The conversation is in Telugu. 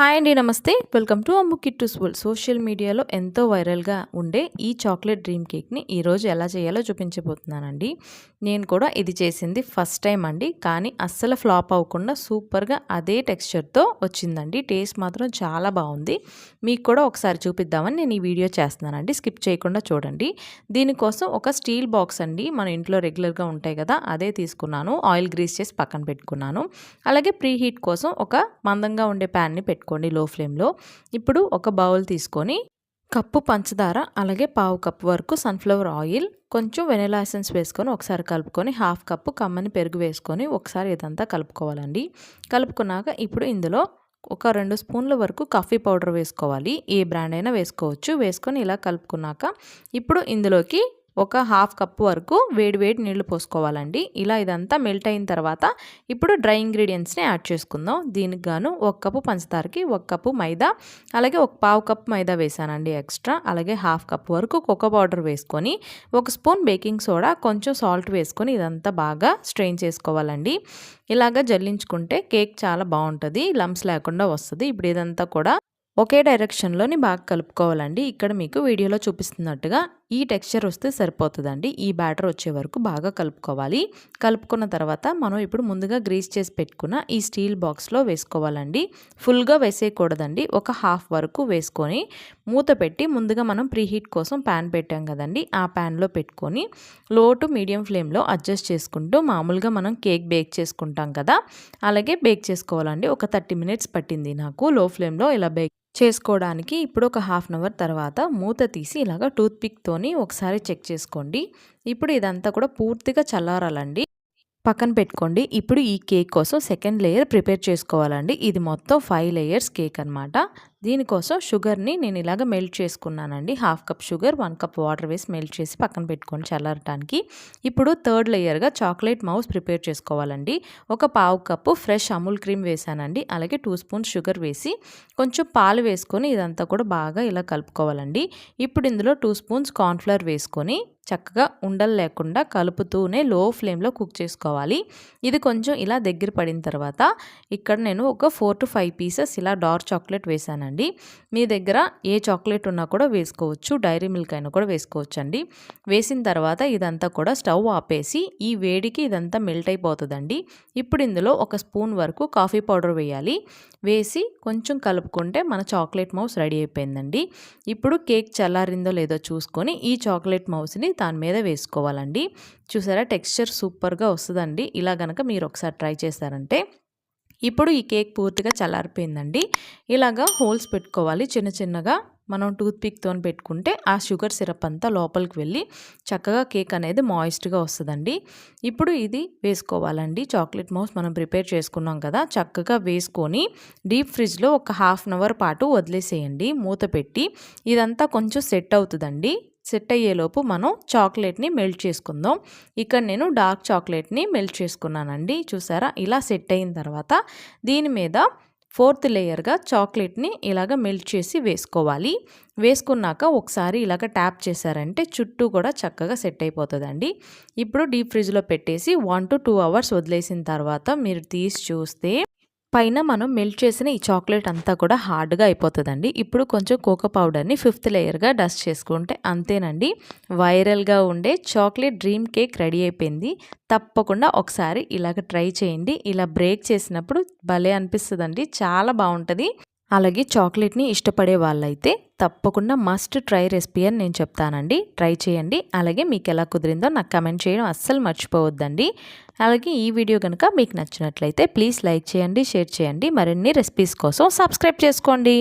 హాయ్ అండి నమస్తే. Welcome to Ammu Kittu school social మీడియాలో ఎంతో వైరల్గా ఉండే ఈ చాక్లెట్ డ్రీమ్ కేక్ని ఈరోజు ఎలా చేయాలో చూపించబోతున్నానండి. నేను కూడా ఇది చేసింది ఫస్ట్ టైం అండి కానీ అస్సలు ఫ్లాప్ అవ్వకుండా సూపర్గా అదే టెక్స్చర్తో వచ్చిందండి. టేస్ట్ మాత్రం చాలా బాగుంది. మీకు కూడా ఒకసారి చూపిద్దామని నేను ఈ వీడియో చేస్తున్నానండి. స్కిప్ చేయకుండా చూడండి. దీనికోసం ఒక స్టీల్ బాక్స్ అండి మన ఇంట్లో రెగ్యులర్గా ఉంటాయి కదా అదే తీసుకున్నాను. ఆయిల్ గ్రీస్ చేసి పక్కన పెట్టుకున్నాను. అలాగే ప్రీ హీట్ కోసం ఒక మందంగా ఉండే ప్యాన్ని పెట్టుకోండి లో. ఫ్లేమ్లో ఇప్పుడు ఒక బౌల్ తీసుకొని కప్పు పంచదార అలాగే పావు కప్పు వరకు సన్ఫ్లవర్ ఆయిల్ కొంచెం వెనిలా ఎసెన్స్ వేసుకొని ఒకసారి కలుపుకొని హాఫ్ కప్పు కమ్మని పెరుగు వేసుకొని ఒకసారి ఇదంతా కలుపుకోవాలండి. కలుపుకున్నాక ఇప్పుడు ఇందులో ఒక రెండు స్పూన్ల వరకు కాఫీ పౌడర్ వేసుకోవాలి. ఏ బ్రాండ్ అయినా వేసుకోవచ్చు. వేసుకొని ఇలా కలుపుకున్నాక ఇప్పుడు ఇందులోకి ఒక హాఫ్ కప్ వరకు వేడి వేడి నీళ్ళు పోసుకోవాలండి. ఇలా ఇదంతా మెల్ట్ అయిన తర్వాత ఇప్పుడు డ్రై ఇంగ్రీడియంట్స్ని యాడ్ చేసుకుందాం. దీనికి గాను ఒక కప్పు పంచదారకి ఒక కప్పు మైదా అలాగే ఒక పావు కప్ మైదా వేసానండి ఎక్స్ట్రా. అలాగే హాఫ్ కప్ వరకు కోకో పౌడర్ వేసుకొని ఒక స్పూన్ బేకింగ్ సోడా కొంచెం సాల్ట్ వేసుకొని ఇదంతా బాగా స్ట్రెయిన్ చేసుకోవాలండి. ఇలాగ జల్లించుకుంటే కేక్ చాలా బాగుంటుంది లమ్స్ లేకుండా వస్తుంది. ఇప్పుడు ఇదంతా కూడా ఒకే డైరెక్షన్లోని బాగా కలుపుకోవాలండి. ఇక్కడ మీకు వీడియోలో చూపిస్తున్నట్టుగా ఈ టెక్స్చర్ వస్తే సరిపోతుందండి. ఈ బ్యాటర్ వచ్చే వరకు బాగా కలుపుకోవాలి. కలుపుకున్న తర్వాత మనం ఇప్పుడు ముందుగా గ్రీస్ చేసి పెట్టుకున్న ఈ స్టీల్ బాక్స్లో వేసుకోవాలండి. ఫుల్గా వేసేయకూడదండి. ఒక హాఫ్ వరకు వేసుకొని మూత పెట్టి ముందుగా మనం ప్రీహీట్ కోసం ప్యాన్ పెట్టాం కదండి. ఆ ప్యాన్లో పెట్టుకొని లో టు మీడియం ఫ్లేమ్లో అడ్జస్ట్ చేసుకుంటూ మామూలుగా మనం కేక్ బేక్ చేసుకుంటాం కదా. అలాగే బేక్ చేసుకోవాలండి. ఒక థర్టీ మినిట్స్ పట్టింది నాకు. లో ఫ్లేమ్లో ఇలా బేక్ చేసుకోవడానికి ఇప్పుడు ఒక హాఫ్ అన్ అవర్ తర్వాత మూత తీసి ఇలాగ టూత్పిక్తోని ఒకసారి చెక్ చేసుకోండి. ఇప్పుడు ఇదంతా కూడా పూర్తిగా చల్లారాలండి. పక్కన పెట్టుకోండి. ఇప్పుడు ఈ కేక్ కోసం సెకండ్ లేయర్ ప్రిపేర్ చేసుకోవాలండి. ఇది మొత్తం ఫైవ్ లేయర్స్ కేక్ అనమాట దీనికోసం షుగర్ని నేను ఇలాగ మెల్ట్ చేసుకున్నానండి. Half cup sugar one cup water వేసి మెల్ట్ చేసి పక్కన పెట్టుకొని చల్లారటానికి. ఇప్పుడు థర్డ్ లేయర్గా చాక్లెట్ మౌస్ ప్రిపేర్ చేసుకోవాలండి. ఒక పావు కప్పు ఫ్రెష్ అమూల్ క్రీమ్ వేసానండి. అలాగే టూ స్పూన్స్ షుగర్ వేసి కొంచెం పాలు వేసుకొని ఇదంతా కూడా బాగా ఇలా కలుపుకోవాలండి. ఇప్పుడు ఇందులో టూ స్పూన్స్ కార్న్ఫ్లవర్ వేసుకొని చక్కగా ఉండలు లేకుండా కలుపుతూనే లో ఫ్లేమ్లో కుక్ చేసుకోవాలి. ఇది కొంచెం ఇలా దగ్గర పడిన తర్వాత ఇక్కడ నేను ఒక ఫోర్ టు ఫైవ్ పీసెస్ ఇలా డార్క్ చాక్లెట్ వేసానండి. అండి మీ దగ్గర ఏ చాక్లెట్ ఉన్నా కూడా వేసుకోవచ్చు డైరీ మిల్క్ అయినా కూడా వేసుకోవచ్చు అండి వేసిన తర్వాత ఇదంతా కూడా స్టవ్ ఆపేసి ఈ వేడికి ఇదంతా మెల్ట్ అయిపోతుందండి. ఇప్పుడు ఇందులో ఒక స్పూన్ వరకు కాఫీ పౌడర్ వేయాలి. వేసి కొంచెం కలుపుకుంటే మన చాక్లెట్ మౌస్ రెడీ అయిపోయిందండి. ఇప్పుడు కేక్ చల్లారిందో లేదో చూసుకొని ఈ చాక్లెట్ మౌస్ని దాని మీద వేసుకోవాలండి. చూసారా టెక్స్చర్ సూపర్గా వస్తుందండి. ఇలా కనుక మీరు ఒకసారి ట్రై చేస్తారంటే ఇప్పుడు ఈ కేక్ పూర్తిగా చల్లారిపోయిందండి. ఇలాగా హోల్స్ పెట్టుకోవాలి. చిన్న చిన్నగా మనం టూత్ పిక్తో పెట్టుకుంటే ఆ షుగర్ సిరప్ అంతా లోపలికి వెళ్ళి చక్కగా కేక్ అనేది మాయిస్ట్గా వస్తుందండి. ఇప్పుడు ఇది వేసుకోవాలండి. చాక్లెట్ మౌస్ మనం ప్రిపేర్ చేసుకున్నాం కదా చక్కగా వేసుకొని డీప్ ఫ్రిడ్జ్లో ఒక హాఫ్ అన్ అవర్ పాటు వదిలేసేయండి. మూత పెట్టి ఇదంతా కొంచెం సెట్ అవుతుందండి. సెట్ అయ్యేలోపు మనం చాక్లెట్ని మెల్ట్ చేసుకుందాం. ఇక్కడ నేను డార్క్ చాక్లెట్ని మెల్ట్ చేసుకున్నానండి. చూసారా? ఇలా సెట్ అయిన తర్వాత దీని మీద ఫోర్త్ లేయర్గా చాక్లెట్ని ఇలాగ మెల్ట్ చేసి వేసుకోవాలి. వేసుకున్నాక ఒకసారి ఇలాగ ట్యాప్ చేశారంటే చుట్టూ కూడా చక్కగా సెట్ అయిపోతుందండి ఇప్పుడు డీప్ ఫ్రిడ్జ్లో పెట్టేసి వన్ టు టూ అవర్స్ వదిలేసిన తర్వాత మీరు తీసి చూస్తే పైన మనం మెల్ట్ చేసిన ఈ చాక్లెట్ అంతా కూడా హార్డ్గా అయిపోతుందండి. ఇప్పుడు కొంచెం కోకో పౌడర్ని ఫిఫ్త్ లేయర్గా డస్ట్ చేసుకుంటే అంతేనండి. వైరల్గా ఉండే చాక్లెట్ డ్రీమ్ కేక్ రెడీ అయిపోయింది. తప్పకుండా ఒకసారి ఇలాగ ట్రై చేయండి. ఇలా బ్రేక్ చేసినప్పుడు భలే అనిపిస్తుందండి. చాలా బాగుంటుంది. అలాగే చాక్లెట్ని ఇష్టపడే వాళ్ళైతే తప్పకుండా మస్ట్ ట్రై రెసిపీ అని నేను చెప్తానండి. ట్రై చేయండి. అలాగే మీకు ఎలా కుదిరిందో నాకు కమెంట్ చేయడం అస్సలు మర్చిపోవద్దండి. అలాగే ఈ వీడియో కనుక మీకు నచ్చినట్లయితే ప్లీజ్ లైక్ చేయండి షేర్ చేయండి. మరిన్ని రెసిపీస్ కోసం సబ్స్క్రైబ్ చేసుకోండి.